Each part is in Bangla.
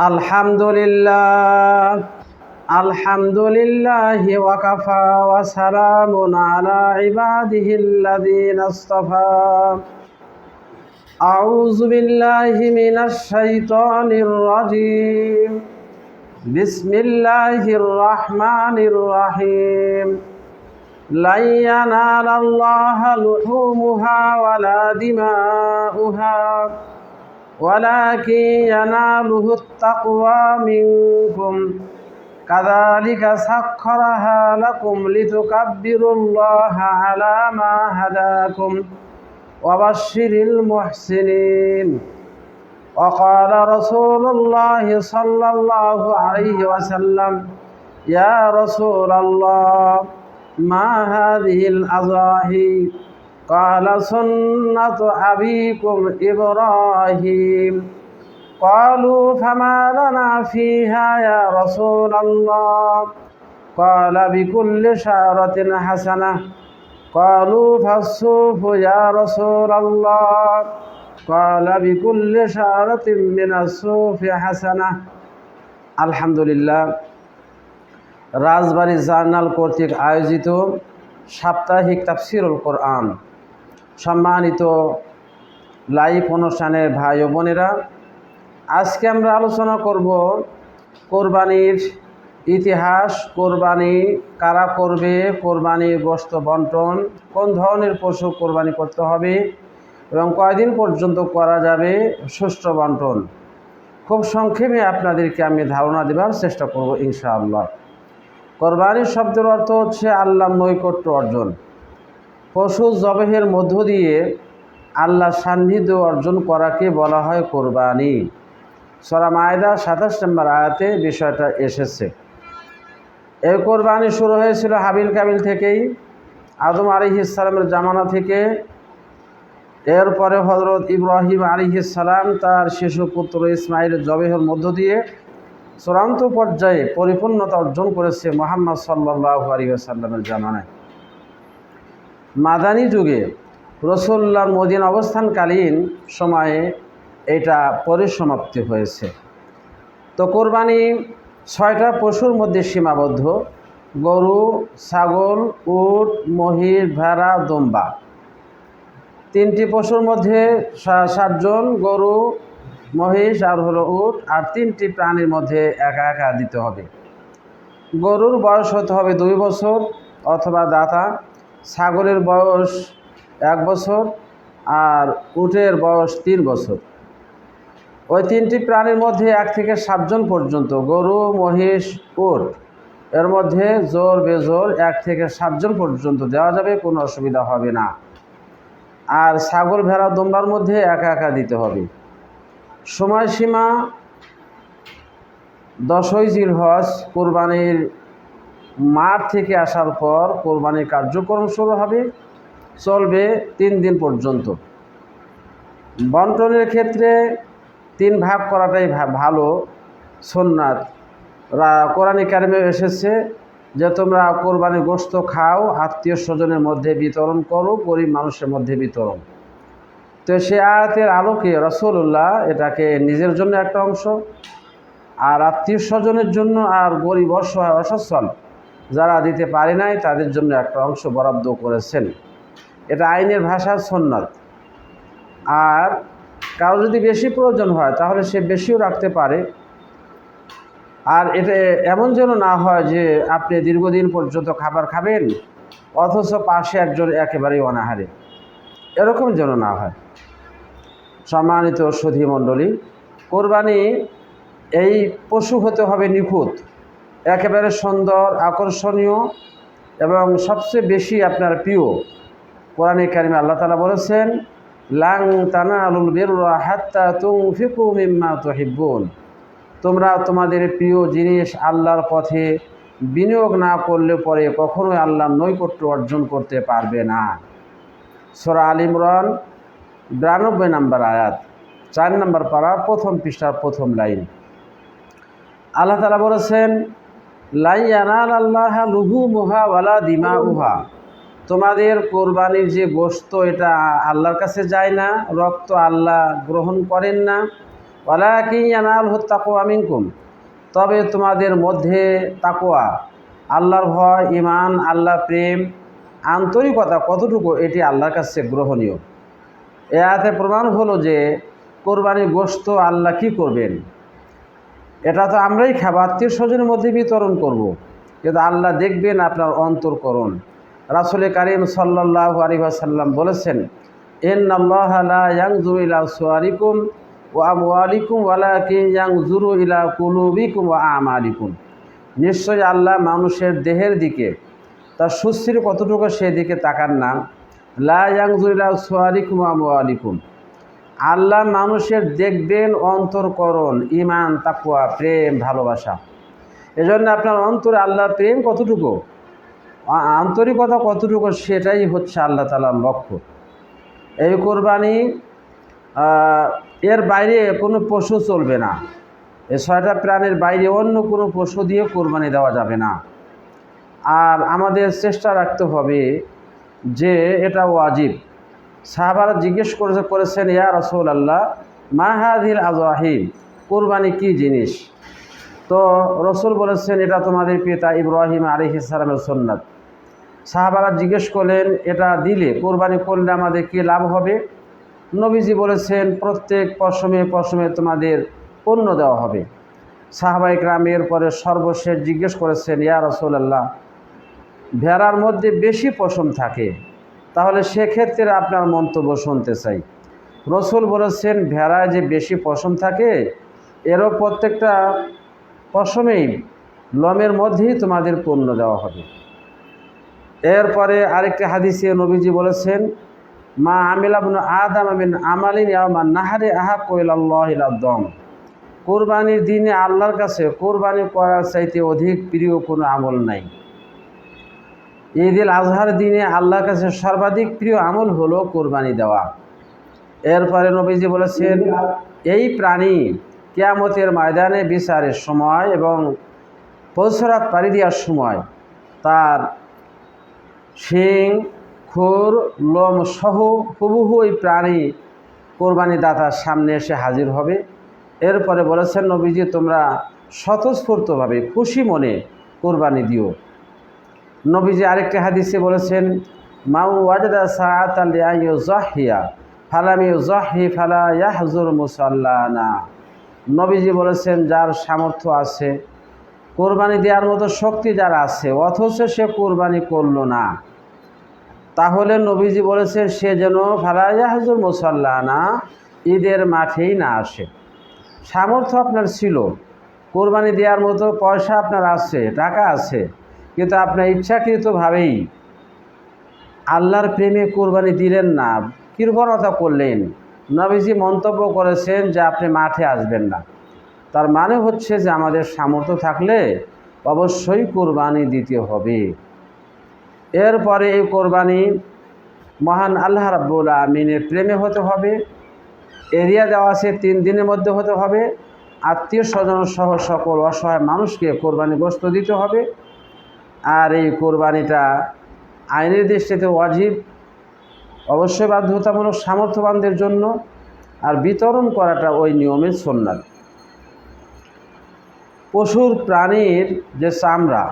الحمد لله الحمد لله وكفى وسلام على عباده الذين اصطفى أعوذ بالله من الشيطان الرجيم بسم الله الرحمن الرحيم لن ينال الله لحومها ولا دماؤها ولكن يناله التقوى منكم كذلك سخرها لكم لتكبروا الله على ما هداكم وبشر المحسنين وقال رسول الله صلى الله عليه وسلم يا رسول الله ما هذه الأضاحي قال سنة أبيكم إبراهيم قالوا فما لنا فيها يا رسول الله قال بكل شعرة حسنة قالوا فالصوف يا رسول الله قال بكل شعرة من الصوف حسنة الحمد لله রাজবাড়ি জার্নাল কর্তৃক আয়োজিত সাপ্তাহিক তাফসিরুল কোরআন সম্মানিত লাইভ অনুষ্ঠানের ভাই ও বোনেরা, আজকে আমরা আলোচনা করব কোরবানির ইতিহাস, কোরবানি কারা করবে কোরবানির গোস্ত বন্টন, কোন ধরনের পশু কোরবানি করতে হবে এবং কয়দিন পর্যন্ত করা যাবে সুষ্ঠু বন্টন। খুব সংক্ষেপে আপনাদেরকে আমি ধারণা দেবার চেষ্টা করব, ইনশাআল্লাহ। কোরবানির শব্দের অর্থ হচ্ছে আল্লাহ নৈকট্য অর্জন। পশু জবেহের মধ্য দিয়ে আল্লাহ সান্নিধ্য অর্জন করাকে বলা হয় কোরবানি। সরা মায়দা সাতাশ নম্বর আয়াতে বিষয়টা এসেছে। এই কোরবানি শুরু হয়েছিল হাবিল কাবিল থেকেই, আদম আলিহিসালামের জামানা থেকে। এরপরে হজরত ইব্রাহিম আলিহিসাল্লাম তার শিশু পুত্র ইসমাইল জবেহের মধ্য দিয়ে চূড়ান্ত পর্যায়ে পরিপূর্ণতা অর্জন করেছে মোহাম্মদ সাল্লাহ আলিয়াসাল্লামের জামানায়। মাদানী যুগে রসুল্লার মদিন অবস্থানকালীন সময়ে এটা পরিসমাপ্তি হয়েছে। তো কোরবানি ছয়টা পশুর মধ্যে সীমাবদ্ধ। গরু, ছাগল, উট, মহিষ, ভেড়া, দম্বা। তিনটি পশুর মধ্যে সাতজন গরু, মহিষ আর হলো উট, আর তিনটি প্রাণীর মধ্যে একা একা দিতে হবে। গরুর বয়স হতে হবে দুই বছর অথবা দাতা। ছাগলের বয়স এক বছর আর উটের বয়স তিন বছর। ওই তিনটি প্রাণীর মধ্যে এক থেকে সাতজন পর্যন্ত গরু, মহিষ, উট। এর মধ্যে জোর, বেজোর এক থেকে সাতজন পর্যন্ত দেওয়া যাবে, কোনো অসুবিধা হবে না। আর ছাগল ভেড়া দম্বার মধ্যে একা একা দিতে হবে। সময়সীমা দশই জিলহজ কোরবানির মাঠ থেকে আসার পর কোরবানির কার্যক্রম শুরু হবে, চলবে তিন দিন পর্যন্ত। বন্টনের ক্ষেত্রে তিন ভাগ করাটাই ভালো। সোননাথ কোরআনী কারিমে এসেছে যে তোমরা কোরবানি গোস্ত খাও, আত্মীয় স্বজনের মধ্যে বিতরণ করো, গরিব মানুষের মধ্যে বিতরণ। তো সে আয়াতের আলোকে রসুল্লাহ এটাকে নিজের জন্য একটা অংশ, আর আত্মীয় স্বজনের জন্য আর গরিব অসহায় অসচ্ছল যারা দিতে পারে নাই, তাদের জন্য একটা অংশ বরাদ্দ করেছেন। এটা আইনের ভাষা, সন্ন্যত। আর কারও যদি বেশি প্রয়োজন হয়, তাহলে সে বেশিও রাখতে পারে। আর এটা এমন যেন না হয় যে আপনি দীর্ঘদিন পর্যন্ত খাবার খাবেন, অথচ পাশে একজন একেবারেই অনাহারে। এরকম যেন না হয়। সম্মানিত সুধী মণ্ডলী কোরবানি এই পশু হতে হবে নিখুঁত। একেবারে সুন্দর, আকর্ষণীয় এবং সবচেয়ে বেশি আপনার প্রিয় কোরআনে কারিমে আল্লাহ তালা বলেছেন, লাং তানা আলুল বেরুরা হাত্তা তুং ফিকু মিম্মা তহিব্বুন। তোমরা তোমাদের প্রিয় জিনিস আল্লাহর পথে বিনিয়োগ না করলে পরে কখনোই আল্লাহ নৈকট্য অর্জন করতে পারবে না। সোরা আল ইমরান, বিরানব্বই নাম্বার আয়াত, চার নম্বর পাড়া প্রথম পৃষ্ঠার প্রথম লাইন। আল্লাহ তালা বলেছেন লাইয়ানাল আল্লাহ লুহু মুহা ওয়ালা দিমা উহা তোমাদের কোরবানির যে গোস্ত এটা আল্লাহর কাছে যায় না, রক্ত আল্লাহ গ্রহণ করেন না। ওয়ালাকি ইয়ানাল তাকোয়া মিনকুম। তবে তোমাদের মধ্যে তাকোয়া আল্লাহর ভয় ইমান আল্লাহ প্রেম, আন্তরিকতা কতটুকু, এটি আল্লাহর কাছে গ্রহণীয়। এ আয়াতে প্রমাণ হলো যে কোরবানি গোস্ত আল্লাহ কি করবেন? এটা তো আমরাই খাব, আত্মীয় স্বজনের মধ্যে বিতরণ করব। কিন্তু আল্লাহ দেখবেন আপনার অন্তরকরণ। রাসুল করিম সাল্লাহ আলিহাসাল্লাম বলেছেন এন আল্লাহ ইয়াংজুর ইলা সোয়ারিকুম ও আমওয়ালিকুম ওয়ালা কি ইয়াংজুরু ইলা কুলুবিকুম ও আমালিকুম। নিশ্চয়ই আল্লাহ মানুষের দেহের দিকে, তার সুস্থির কতটুকু সেদিকে তাকান না। লা ইয়াংজুর ইলা সোয়ারিকুম ও আমওয়ালিকুম। আল্লাহ মানুষের দেখবেন অন্তরকরণ ইমান তাকুয়া প্রেম, ভালোবাসা। এজন্য আপনার অন্তরে আল্লাহর প্রেম কতটুকু? আন্তরিকতা কতটুকু সেটাই হচ্ছে আল্লাহ তালার লক্ষ্য। এই কোরবানি এর বাইরে কোনো পশু চলবে না। এ ছয়টা প্রাণীর বাইরে অন্য কোনো পশু দিয়ে কোরবানি দেওয়া যাবে না। আর আমাদের চেষ্টা রাখতে হবে যে এটা ওয়াজিব। সাহাবারা জিজ্ঞেস করে করেছেন, ইয়া রসৌল আল্লাহ মাহাদিল আজরাহিম কোরবানি কি জিনিস? তো রসুল বলেছেন, এটা তোমাদের পিতা ইব্রাহিম আলী ইসলামের সন্ন্যাত সাহাবারা জিজ্ঞেস করলেন, এটা দিলে কোরবানি করলে আমাদের কী লাভ হবে? নবীজি বলেছেন, প্রত্যেক পশমে পশমে তোমাদের পণ্য দেওয়া হবে। সাহাবাই গ্রামের পরে সর্বশেষ জিজ্ঞেস করেছেন, ইয়া রসৌলাল্লাহ, ভেড়ার মধ্যে বেশি পশম থাকে? তাহলে সেক্ষেত্রে আপনার মন্তব্য শুনতে চাই। রসুল বলেছেন, ভেড়ায় যে বেশি পশম থাকে, এরও প্রত্যেকটা পশমেই লমের মধ্যেই তোমাদের পণ্য দেওয়া হবে। এরপরে আরেকটি হাদিসে নবীজি বলেছেন, মা আমিলাবন আদাম আমিন আমালিন মা নাহারে আহা কৈলাল্লাহিলাদম কোরবানির দিনে আল্লাহর কাছে কোরবানি করার চাইতে অধিক প্রিয় কোনো আমল নাই। ঈদুল আজহার দিনে আল্লাহর কাছে সর্বাধিক প্রিয় আমল হলো কোরবানি দেওয়া। এরপরে নবীজি বলেছেন, এই প্রাণী কেয়ামতের ময়দানে বিচারের সময় এবং পৌঁছরাত পাড়ি দেওয়ার সময় তার শিং, খুর, লোম সহ হুবহু ওই প্রাণী কোরবানি দাতার সামনে এসে হাজির হবে। এরপরে বলেছেন নবীজি, তোমরা স্বতঃস্ফূর্তভাবে খুশি মনে কোরবানি দিও। নবীজি আরেকটি হাদিসে বলেছেন, মাউ ওয়াজদা সাআত আলিয়া ফালামি জাহি ফালা ইয়াহজুর মুসাল্লানা। নবীজি বলেছেন, যার সামর্থ্য আছে, কোরবানি দেওয়ার মতো শক্তি যার আছে, অথচ সে কোরবানি করল না। তাহলে নবীজি বলেছেন, সে যেন ফালা ইয়াহজুর মুসাল্লানা, ঈদের মাঠেই না আসে। সামর্থ্য আপনার ছিল, কোরবানি দেওয়ার মতো পয়সা আপনার আছে, টাকা আছে কিন্তু আপনার ইচ্ছাকৃতভাবেই আল্লাহর প্রেমে কোরবানি দিলেন না, কৃপণতা করলেন। নবীজি মন্তব্য করেছেন যে আপনি মাঠে আসবেন না। তার মানে হচ্ছে যে আমাদের সামর্থ্য থাকলে অবশ্যই কোরবানি দিতে হবে। এরপরে এই কোরবানি মহান আল্লাহ রাব্বুল আমিনের প্রেমে হতে হবে, এরিয়া দেওয়া আছে তিন দিনের মধ্যে হতে হবে। আত্মীয় স্বজন সহ সকল অসহায় মানুষকে কোরবানি গোস্ত দিতে হবে। আর এই কোরবানিটা আইনের দৃষ্টিতে ওয়াজিব, অবশ্যই বাধ্যতামূলক সামর্থ্যবানদের জন্য আর বিতরণ করাটা ওই নিয়মের সন্ন্যাত পশুর প্রাণীর যে চামড়া,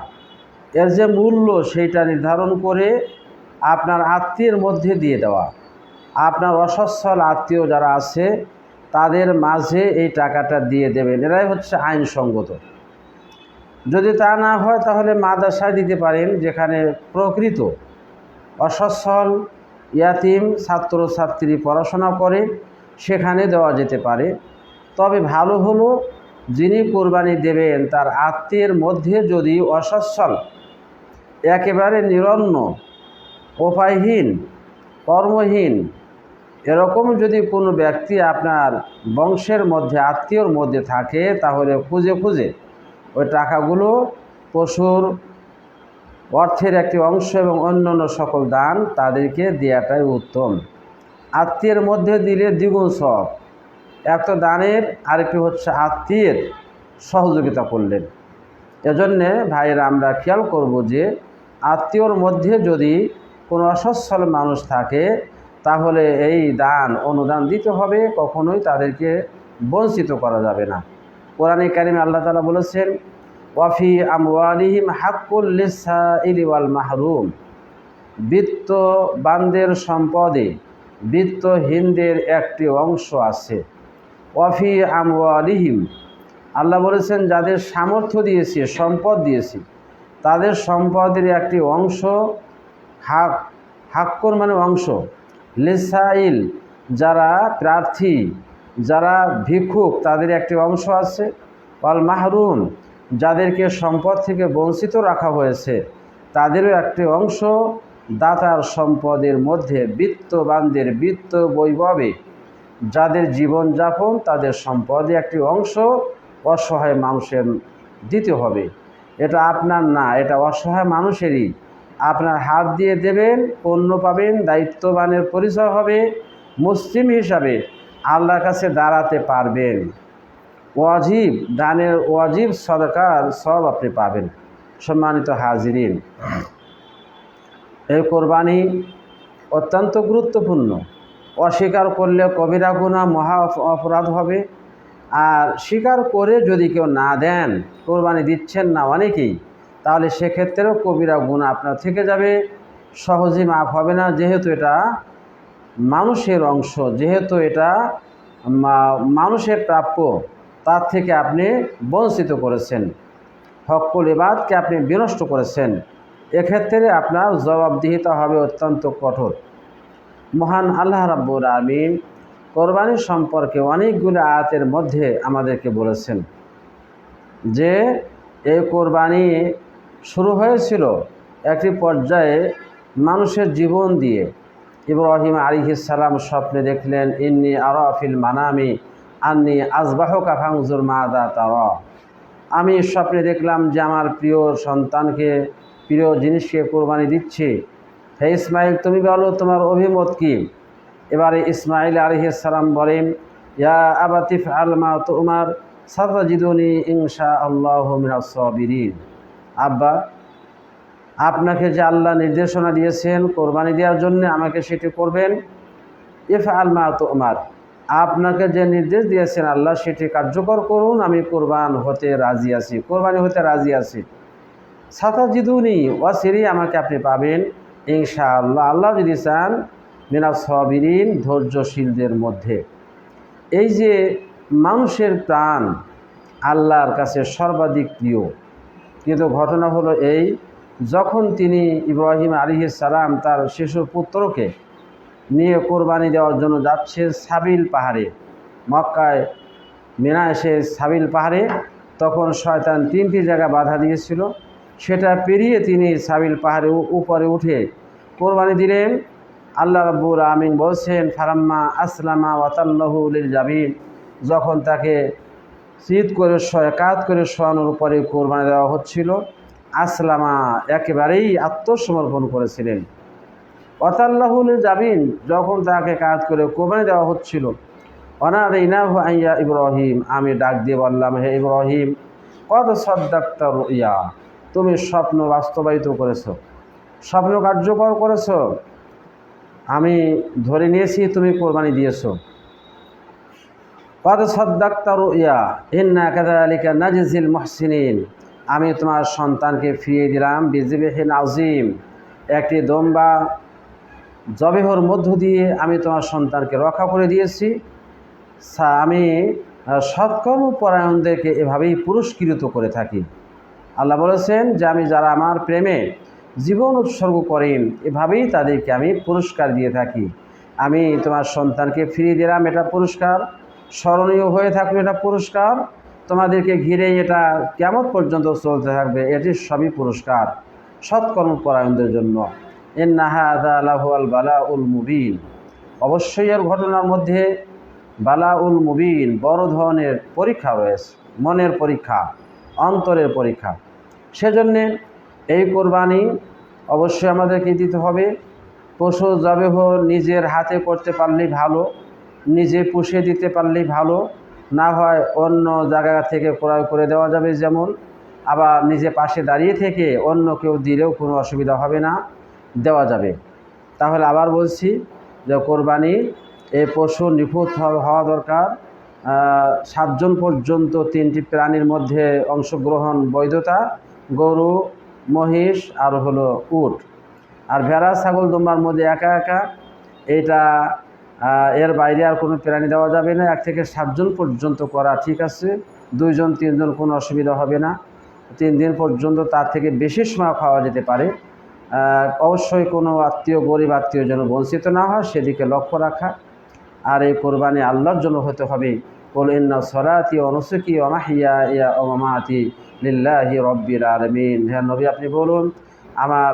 এর যে মূল্য সেইটা নির্ধারণ করে আপনার আত্মীয়ের মধ্যে দিয়ে দেওয়া। আপনার অসচ্ছল আত্মীয় যারা আছে, তাদের মাঝে এই টাকাটা দিয়ে দেবেন। এরাই হচ্ছে আইনসঙ্গত। যদি তা না হয়, তাহলে মাদ্রাসায় দিতে পারেন, যেখানে প্রকৃত অসচ্ছল, ইয়াতিম ছাত্রছাত্রী পড়াশোনা করে, সেখানে দেওয়া যেতে পারে। তবে ভালো হলো, যিনি কোরবানি দেবেন, তার আত্মীয়ের মধ্যে যদি অসচ্ছল, একেবারে নিরন্ন, উপায়হীন, কর্মহীন, এরকম যদি কোনো ব্যক্তি আপনার বংশের মধ্যে, আত্মীয়র মধ্যে থাকে, তাহলে খুঁজে খুঁজে ওই টাকাগুলো পশুর অর্থের একটি অংশ এবং অন্যান্য সকল দান তাদেরকে দেওয়াটাই উত্তম। আত্মীয়ের মধ্যে দিলে দ্বিগুণ সব এক তো দানের, আরেকটি হচ্ছে আত্মীয়ের সহযোগিতা করলেন। এজন্যে ভাইয়েরা আমরা খেয়াল করব যে আত্মীয়র মধ্যে যদি কোনো অসচ্ছল মানুষ থাকে, তাহলে এই দান, অনুদান দিতে হবে, কখনোই তাদেরকে বঞ্চিত করা যাবে না। কোরআনে কারিমে আল্লাহ তালা বলেছেন, ওয়াফি আমওয়ালিহিম লিসাইলি ওয়াল মাহরুম। বিত্তবানদের সম্পদে বিত্তহীনদের একটি অংশ আছে। ওয়াফি আমওয়ালিহিম, আল্লাহ বলেছেন, যাদের সামর্থ্য দিয়েছে, সম্পদ দিয়েছে, তাদের সম্পদের একটি অংশ হাক, হাক্কর মানে অংশ, লিসাইল যারা প্রার্থী যারা ভিক্ষুক, তাদের একটি অংশ আছে। অল মাহরুম, যাদেরকে সম্পদ থেকে বঞ্চিত রাখা হয়েছে, তাদেরও একটি অংশ দাতার সম্পদের মধ্যে বৃত্তবানদের বৃত্ত বৈভবে। যাদের জীবনযাপন, তাদের সম্পদে একটি অংশ অসহায় মানুষের দিতে হবে। এটা আপনার না, এটা অসহায় মানুষেরই। আপনার হাত দিয়ে দেবেন, পণ্য পাবেন, দায়িত্ববানের পরিচয় হবে, মুসলিম হিসাবে। আল্লাহর কাছে দাঁড়াতে পারবেন। ওয়াজিব, দানের ওয়াজিব সদকার সব আপনি পাবেন। সম্মানিত হাজিরিন, এই কোরবানি অত্যন্ত গুরুত্বপূর্ণ। অস্বীকার করলে কবিরা গুণা মহা অপরাধ হবে। আর স্বীকার করে যদি কেউ না দেন, কোরবানি দিচ্ছেন না অনেকেই, তাহলে সেক্ষেত্রেও কবিরা গুণা আপনার থেকে যাবে। সহজে মাফ হবে না, যেহেতু এটা মানুষের অংশ, যেহেতু এটা মানুষের প্রাপ্য, তার থেকে আপনি বঞ্চিত করেছেন। হকুল ইবাদকে আপনি বিনষ্ট করেছেন। এক্ষেত্রে আপনার জবাবদিহিতা হবে অত্যন্ত কঠোর। মহান আল্লাহ রাব্বুর আমিন কোরবানি সম্পর্কে অনেকগুলো আয়াতের মধ্যে আমাদেরকে বলেছেন যে, এই কোরবানি শুরু হয়েছিল একটি পর্যায়ে মানুষের জীবন দিয়ে। ইব্রাহিম আলিহিস সালাম স্বপ্নে দেখলেন, ইন্নি আরফিল মানামি, আন্নি আজবাহ কাফাংজুর মাদা তার। আমি স্বপ্নে দেখলাম যে আমার প্রিয় সন্তানকে, প্রিয় জিনিসকে কোরবানি দিচ্ছি। হে ইসমাইল, তুমি বলো তোমার অভিমত কি? এবারে ইসমাইল আলহিসাল্লাম বলেন, ইয়া আবাতিফ আলমা তোমার, সাতাজিদুনি ইনশা আল্লাহ আব্বা আপনাকে যে আল্লাহ নির্দেশনা দিয়েছেন, কোরবানি দেওয়ার জন্য আমাকে সেটি করবেন। ইফ আলমা তোমার। আপনাকে যে নির্দেশ দিয়েছেন আল্লাহ সেটি কার্যকর করুন, আমি কোরবান হতে রাজি আছি, কোরবানি হতে রাজি আছি। সাতাজিদুনি, ওয়াসিরি আমাকে আপনি পাবেন ইনশা আল্লাহ আল্লাহ যদি চান মিনা সবিরিন, ধৈর্যশীলদের মধ্যে। এই যে মানুষের প্রাণ আল্লাহর কাছে সর্বাধিক প্রিয়, কিন্তু ঘটনা হলো এই যখন তিনি ইব্রাহিম আলিহিস সালাম তার শিশু পুত্রকে নিয়ে কোরবানি দেওয়ার জন্য যাচ্ছে সাবিল পাহাড়ে, মক্কায় মেনা এসে সাবিল পাহাড়ে, তখন শয়তান তিনটি জায়গা বাধা দিয়েছিল। সেটা পেরিয়ে তিনি সাবিল পাহাড়ে উপরে উঠে কোরবানি দিলেন। আল্লাহ রব্বুর আমিন বলছেন ফারাম্মা আসলামা ওয়াতাল্লাহুল জাবিন। যখন তাকে শীত করে কাত করে শোয়ানোর উপরে কোরবানি দেওয়া হচ্ছিল। আসলামা, একেবারেই আত্মসমর্পণ করেছিলেন। ওয়াতাল্লাহুল জাবিন, যখন তাকে কাজ করে কোরবানি দেওয়া হচ্ছিল অনাদ ইনাহু ইব্রাহিম, আমি ডাক দিয়ে বললাম, হে ইব্রাহিম কত সদ্দাক্তার ইয়া তুমি স্বপ্ন বাস্তবায়িত করেছ, স্বপ্ন কার্যকর করেছ। আমি ধরে নিয়েছি, তুমি কোরবানি দিয়েছ। কত সদ্দাক্তার ইয়া ইন্না কাদালিকা নাজিজিল মহসিনিন। আমি তোমার সন্তানকে ফিরিয়ে দিলাম। বিজিবিহীন আজিম একটি দম্বা জবেহর মধ্য দিয়ে আমি তোমার সন্তানকে রক্ষা করে দিয়েছি। আমি সৎকর্ম পরায়ণদেরকে এভাবেই পুরস্কৃত করে থাকি। আল্লাহ বলেছেন যে, আমি যারা আমার প্রেমে জীবন উৎসর্গ করেন, এভাবেই তাদেরকে আমি পুরস্কার দিয়ে থাকি। আমি তোমার সন্তানকে ফিরিয়ে দিলাম, এটা পুরস্কার। স্মরণীয় হয়ে থাকবে এটা পুরস্কার। তোমাদেরকে ঘিরে এটা কেমন পর্যন্ত চলতে থাকবে, এটি সবই পুরস্কার সৎকর্মপরায়ণদের জন্য। এন্নাহাদা আল বালা উল মুবিন। অবশ্যই এর ঘটনার মধ্যে বালা উল মুবিন বড় ধরনের পরীক্ষা রয়েছে, মনের পরীক্ষা, অন্তরের পরীক্ষা। সেজন্যে এই কোরবানি অবশ্যই আমাদেরকে দিতে হবে। পশু জবেহ নিজের হাতে করতে পারলেই ভালো, নিজে পুষে দিতে পারলেই ভালো। না হয় অন্য জায়গা থেকে ক্রয় করে দেওয়া যাবে যেমন, আবার নিজে পাশে দাঁড়িয়ে থেকে অন্য কেউ দিলেও কোনো অসুবিধা হবে না, দেওয়া যাবে। তাহলে আবার বলছি যে কোরবানি এই পশু নিখুঁত হওয়া দরকার। সাতজন পর্যন্ত তিনটি প্রাণীর মধ্যে অংশগ্রহণ বৈধতা, গরু, মহিষ আর হলো উট। আর ভেড়া, ছাগল, দুম্বার মধ্যে একা একা, এটা এর বাইরে আর কোনো প্রাণী দেওয়া যাবে না। এক থেকে সাতজন পর্যন্ত করা ঠিক আছে। দুইজন, তিনজন কোনো অসুবিধা হবে না। তিন দিন পর্যন্ত তার থেকে বেশি সময় খাওয়া যেতে পারে। অবশ্যই কোনো আত্মীয়, গরিব আত্মীয় যেন বঞ্চিত না হয়, সেদিকে লক্ষ্য রাখা। আর এই কোরবানি আল্লাহর জন্য হতে হবে। ইন্না সরাতি অনুসুকি অমাহিয়া ইয়া অমামাতি লিল্লাহি রব্বিল আলমিন। হ্যাঁ নবী, আপনি বলুন, আমার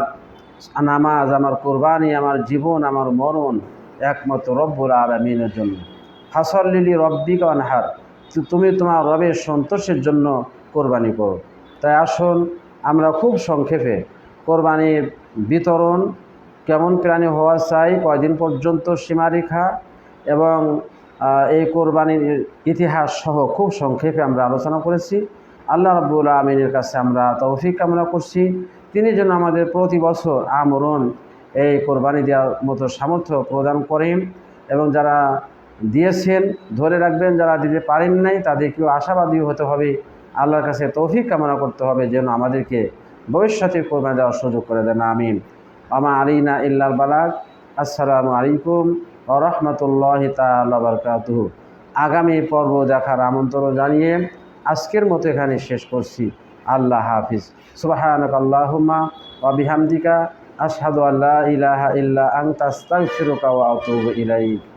নামাজ, আমার কোরবানি, আমার জীবন, আমার মরণ একমাত্র রব্বুল আলমিনের জন্য। ফাসল্লিলি রব্বিক অনহার তুমি তোমার রবের সন্তোষের জন্য কোরবানি করো। তাই আসুন আমরা খুব সংক্ষেপে কোরবানির বিতরণ কেমন প্রাণী হওয়া চাই, কয়দিন পর্যন্ত সীমারেখা এবং এই কোরবানির ইতিহাস সহ খুব সংক্ষেপে আমরা আলোচনা করেছি। আল্লাহ রাব্বুল আমিনের কাছে আমরা তৌফিক কামনা করছি। তিনি যেন আমাদের প্রতি বছর আমরণ এই কোরবানি দেওয়ার মতো সামর্থ্য প্রদান করেন এবং যারা দিয়েছেন, ধরে রাখবেন, যারা দিতে পারেন নাই, তাদেরকেও আশাবাদী হতে হবে, আল্লাহর কাছে তৌফিক কামনা করতে হবে যেন আমাদেরকে ভবিষ্যতে কোরবানি দেওয়ার সুযোগ করে দেন, আমিন। আমা আলিনা ইল্লাল বালাক আসসালামু আলাইকুম ও রহমতুল্লাহ তালাবরকাতুহ আগামী পর্ব দেখার আমন্ত্রণ জানিয়ে আজকের মতো এখানে শেষ করছি। আল্লাহ হাফিজ। সুবাহানক আল্লাহুম্মা ও বিহামদিকা। আশহাদু আল্লাহ ইলাহা ইল্লা আনতা আস্তাগফিরুকা ওয়া আতুবু ইলাইক।